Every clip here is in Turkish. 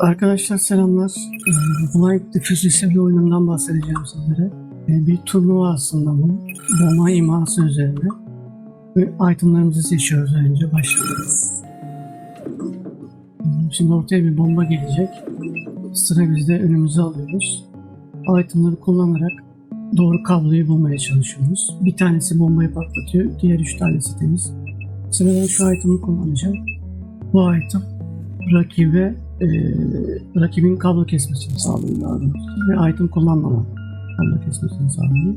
Arkadaşlar selamlar. Ee, Blind Diffuse isimli oyunundan bahsedeceğim sizlere. Ee, Bir turnuva aslında bu. Bomba iması üzerine. Ve itemlarımızı seçiyoruz önce başlıyoruz. Şimdi ortaya bir bomba gelecek. Sıra bizde önümüze alıyoruz. Itemları kullanarak doğru kabloyu bulmaya çalışıyoruz. Bir tanesi bombayı patlatıyor, diğer üç tanesi temiz. Sırada şu item'i kullanacağım. Bu item rakibe e, rakibin kablo kesmesini sağlıyor daha. Ve item kullanmadan kablo kesmesini sağlıyor.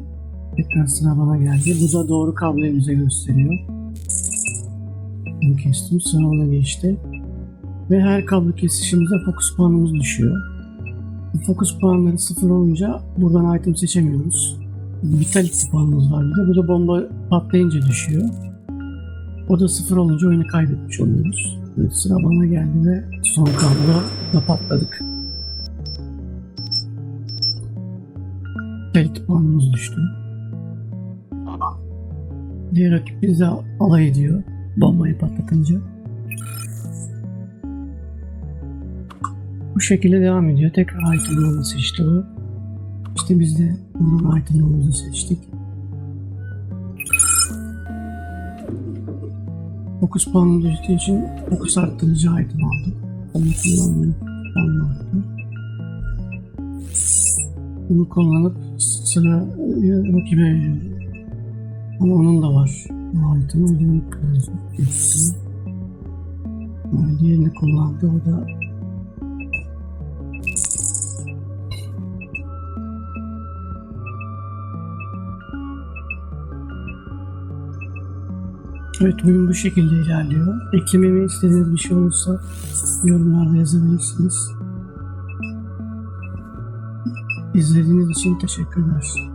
Tekrar sıra bana geldi. Bu da doğru kabloyu bize gösteriyor. Bunu kestim. Sıra ona geçti. Ve her kablo kesişimizde fokus puanımız düşüyor. Fokus puanları sıfır olunca buradan item seçemiyoruz. Vitality puanımız var bir de. Bu da bomba patlayınca düşüyor. O da sıfır olunca oyunu kaybetmiş oluyoruz. Sıra bana geldi ve son kabloda patladık. Vitality puanımız düştü. Diğer rakip bize alay ediyor bombayı patlatınca. Bu şekilde devam ediyor. Tekrar item'ımızı seçti o. İşte biz de buradan item'ımızı seçtik. Fokus puanı düştüğü için fokus arttırıcı item aldım. Onu kullanmayıp puanı arttı. Bunu kullanıp sıra rakibe veriyorum. Ama onun da var. Bu item o yüzden kullanacak. Diğerini kullandı. O da Evet oyun bu şekilde ilerliyor. Eklememi istediğiniz bir şey olursa yorumlarda yazabilirsiniz. İzlediğiniz için teşekkürler.